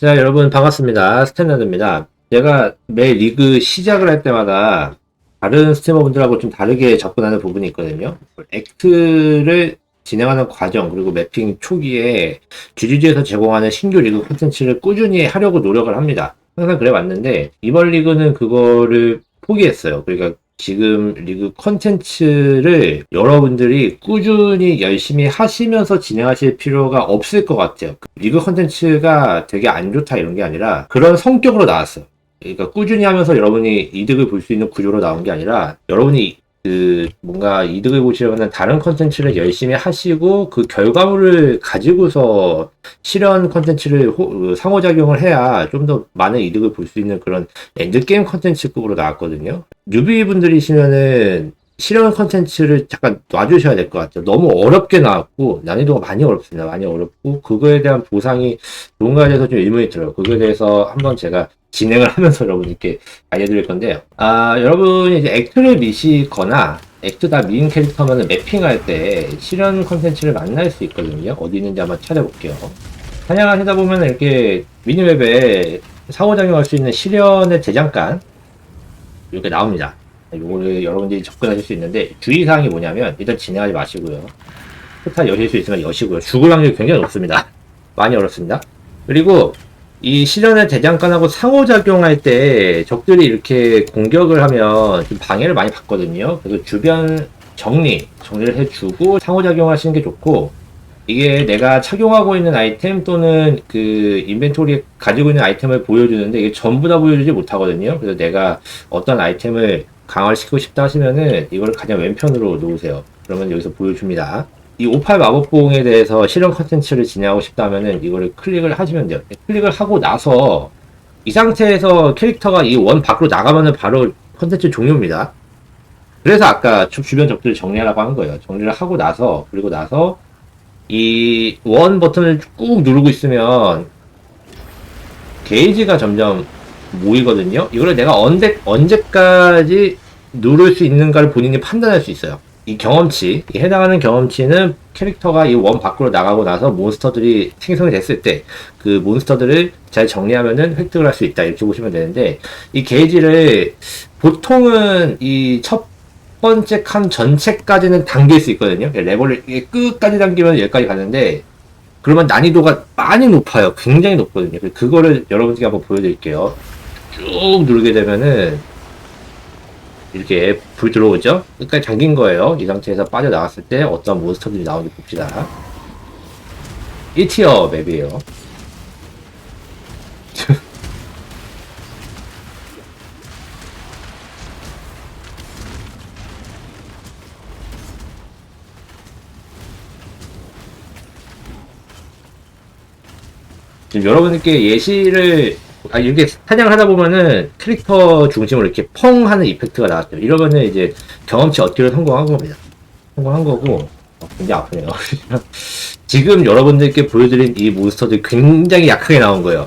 자, 여러분 반갑습니다. 스탠다드입니다. 제가 매 리그 시작을 할 때마다 다른 스트리머 분들하고 좀 다르게 접근하는 부분이 있거든요. 액트를 진행하는 과정 그리고 매핑 초기에 GGG에서 제공하는 신규 리그 콘텐츠를 꾸준히 하려고 노력을 합니다. 항상 그래 왔는데 이번 리그는 그거를 포기했어요. 그러니까 지금 리그 컨텐츠를 여러분들이 꾸준히 열심히 하시면서 진행하실 필요가 없을 것 같아요. 리그 컨텐츠가 되게 안 좋다 이런 게 아니라 그런 성격으로 나왔어요. 그러니까 꾸준히 하면서 여러분이 이득을 볼 수 있는 구조로 나온 게 아니라 여러분이 그 뭔가 이득을 보시려면 다른 컨텐츠를 열심히 하시고 그 결과물을 가지고서 실현 컨텐츠를 호- 그 상호작용을 해야 좀 더 많은 이득을 볼 수 있는 그런 엔드게임 컨텐츠급으로 나왔거든요. 뉴비 분들이시면은 실현 컨텐츠를 잠깐 놔주셔야 될 것 같아요. 너무 어렵게 나왔고 난이도가 많이 어렵습니다. 많이 어렵고 그거에 대한 보상이 뭔가에 대해서 좀 의문이 들어요. 그거에 대해서 한번 제가 진행을 하면서 여러분께 알려드릴 건데요. 아, 여러분이 이제 액트를 미시거나 액트 다 미인 캐릭터면 매핑할 때 실현 컨텐츠를 만날 수 있거든요. 어디 있는지 한번 찾아볼게요. 사냥을 하다 보면 이렇게 미니맵에 상호작용할 수 있는 실현의 대장간 이렇게 나옵니다. 요거를 여러분들이 접근하실 수 있는데 주의사항이 뭐냐면 일단 진행하지 마시고요. 스타 여실 수 있으면 여시고요. 죽을 확률이 굉장히 높습니다. 많이 어렵습니다. 그리고 이 실현의 대장간하고 상호작용할 때 적들이 이렇게 공격을 하면 좀 방해를 많이 받거든요. 그래서 주변 정리, 정리를 해주고 상호작용하시는 게 좋고 이게 내가 착용하고 있는 아이템 또는 그 인벤토리에 가지고 있는 아이템을 보여주는데 이게 전부 다 보여주지 못하거든요. 그래서 내가 어떤 아이템을 강화시키고 싶다 하시면은 이걸 가장 왼편으로 놓으세요. 그러면 여기서 보여줍니다. 이58 마법봉에 대해서 실험 컨텐츠를 진행하고 싶다 하면은 이거를 클릭을 하시면 돼요. 클릭을 하고 나서 이 상태에서 캐릭터가 이 원 밖으로 나가면은 바로 컨텐츠 종료입니다. 그래서 아까 주- 주변 적들을 정리하라고 한 거예요. 정리를 하고 나서 그리고 나서 이 원 버튼을 꾹 누르고 있으면 게이지가 점점 모이거든요. 이거를 내가 언제 언제까지 누를 수 있는가를 본인이 판단할 수 있어요. 이 경험치, 이 해당하는 경험치는 캐릭터가 이 원 밖으로 나가고 나서 몬스터들이 생성이 됐을 때 그 몬스터들을 잘 정리하면은 획득을 할 수 있다 이렇게 보시면 되는데 이 게이지를 보통은 이 첫 번째 칸 전체까지는 당길 수 있거든요. 레벨을 이게 끝까지 당기면 여기까지 가는데 그러면 난이도가 많이 높아요. 굉장히 높거든요. 그거를 여러분들께 한번 보여드릴게요. 쭉 누르게 되면은 이렇게 불 들어오죠? 끝까지 잠긴 거예요. 이 상태에서 빠져나왔을 때 어떤 몬스터들이 나오는지 봅시다. 1티어 맵이에요. 지금 여러분들께 예시를 아 이렇게 사냥을 하다 보면은 캐릭터 중심으로 이렇게 펑 하는 이펙트가 나왔죠. 이러면은 이제 경험치 얻기를 성공한 겁니다. 성공한 거고 어, 굉장히 아프네요. 지금 여러분들께 보여드린 이 몬스터들 굉장히 약하게 나온 거예요.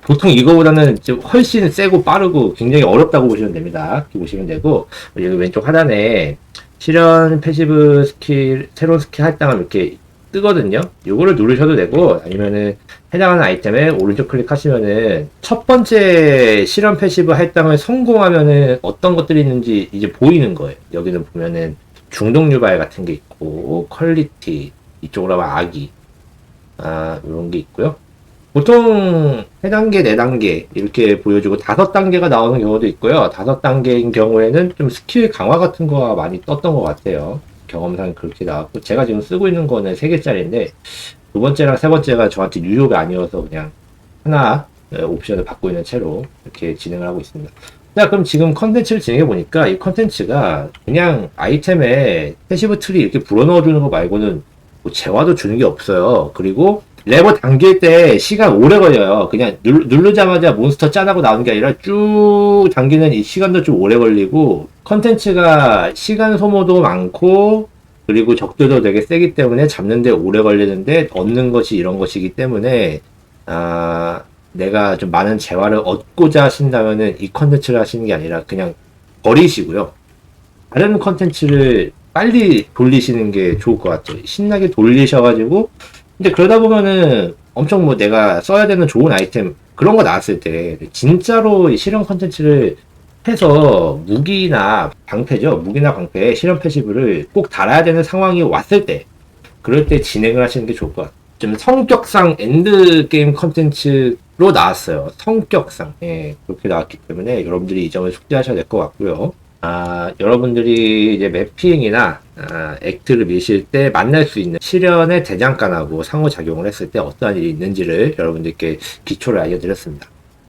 보통 이거보다는 좀 훨씬 세고 빠르고 굉장히 어렵다고 보시면 됩니다. 이렇게 보시면 되고 여기 왼쪽 하단에 실현 패시브 스킬 새로운 스킬 할당을 이렇게 뜨거든요. 요거를 누르셔도 되고 아니면은 해당하는 아이템에 오른쪽 클릭하시면은 첫 번째 실현 패시브 할당을 성공하면은 어떤 것들이 있는지 이제 보이는 거예요. 여기는 보면은 중독 유발 같은 게 있고 퀄리티 이쪽으로 하면 아기 아 이런 게 있고요. 보통 3단계, 4단계 이렇게 보여주고 5단계가 나오는 경우도 있고요. 5단계인 경우에는 좀 스킬 강화 같은 거가 많이 떴던 것 같아요. 경험상 그렇게 나왔고 제가 지금 쓰고 있는 거는 3개짜리인데 두 번째랑 세 번째가 저한테 유효가 아니어서 그냥 하나 네, 옵션을 받고 있는 채로 이렇게 진행을 하고 있습니다. 자, 그럼 지금 컨텐츠를 진행해 보니까 이 컨텐츠가 그냥 아이템에 패시브 트리 이렇게 불어넣어 주는 거 말고는 뭐 재화도 주는 게 없어요. 그리고 레버 당길 때 시간 오래 걸려요. 그냥 누르, 누르자마자 몬스터 짠하고 나오는 게 아니라 쭉 당기는 이 시간도 좀 오래 걸리고 컨텐츠가 시간 소모도 많고 그리고 적들도 되게 세기 때문에 잡는데 오래 걸리는데 얻는 것이 이런 것이기 때문에 아 내가 좀 많은 재화를 얻고자 하신다면은 이 컨텐츠를 하시는 게 아니라 그냥 버리시고요. 다른 컨텐츠를 빨리 돌리시는 게 좋을 것 같아요. 신나게 돌리셔가지고 근데 그러다 보면은 엄청 뭐 내가 써야 되는 좋은 아이템 그런 거 나왔을 때 진짜로 이 실험 컨텐츠를 해서 무기나 방패죠. 무기나 방패 실험 패시브를 꼭 달아야 되는 상황이 왔을 때 그럴 때 진행을 하시는 게 좋을 것 같아요. 좀 성격상 엔드 게임 컨텐츠로 나왔어요. 성격상 예 그렇게 나왔기 때문에 여러분들이 이 점을 숙지하셔야 될 것 같고요. 아 여러분들이 이제 맵피행이나 아, 액트를 미실 때 만날 수 있는 실현의 대장간하고 상호작용을 했을 때 어떠한 일이 있는지를 여러분들께 기초를 알려드렸습니다.